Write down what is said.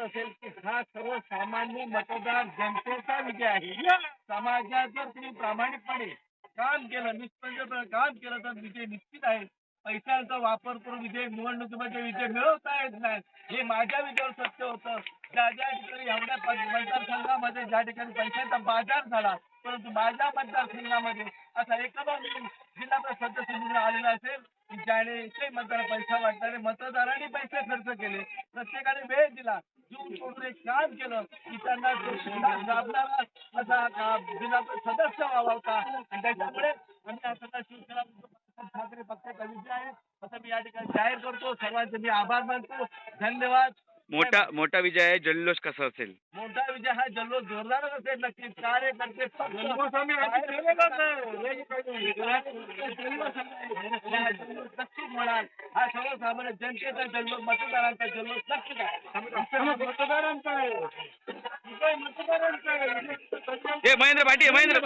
असं असेल की हा सर्वसामान्य मतदार जनतेचा विजय आहे. समाजात जर तुम्ही प्रामाणिकपणे काम केलं निष्पक्षपणे काम केलं तर विजय निश्चित आहे. पैशांचा वापर करून विजय निवडणुकीमध्ये विजय मिळवता येत नाही. हे माझ्या विजयावर सत्य होतं. ज्या ज्या ठिकाणी एवढ्या मतदारसंघामध्ये ज्या ठिकाणी पैशांचा बाजार झाला परंतु माझ्या मतदारसंघामध्ये असा एखादा जिल्हा परिषद सदस्य निवडून आलेला असेल की ज्याने एकही मतदार पैसा वाटणारे मतदारांनी पैसे खर्च केले. प्रत्येकाने वेळ दिला. केलं की त्यांना लाभणारा असा जिल्हा सदस्य व्हावा होता आणि त्याच्यामुळे आम्ही आता शिवसेना ठाकरे पक्षाचा विजय आहे असं मी या ठिकाणी जाहीर करतो सर्वांचे मी आभार मानतो धन्यवाद मोठा मोठा विजय आहे जल्लोष कसा असेल मोठा विजय हा जल्लोष जोरदारच असेल नक्कीच कार्यकर्ते नक्कीच म्हणाल हा सर्वसामान्य जनतेचा जल्लोष मतदारांचा जल्लोष नक्कीच आहे. मतदारांचा आहे मतदारांचा आहे. हे महेंद्र पाटील महेंद्र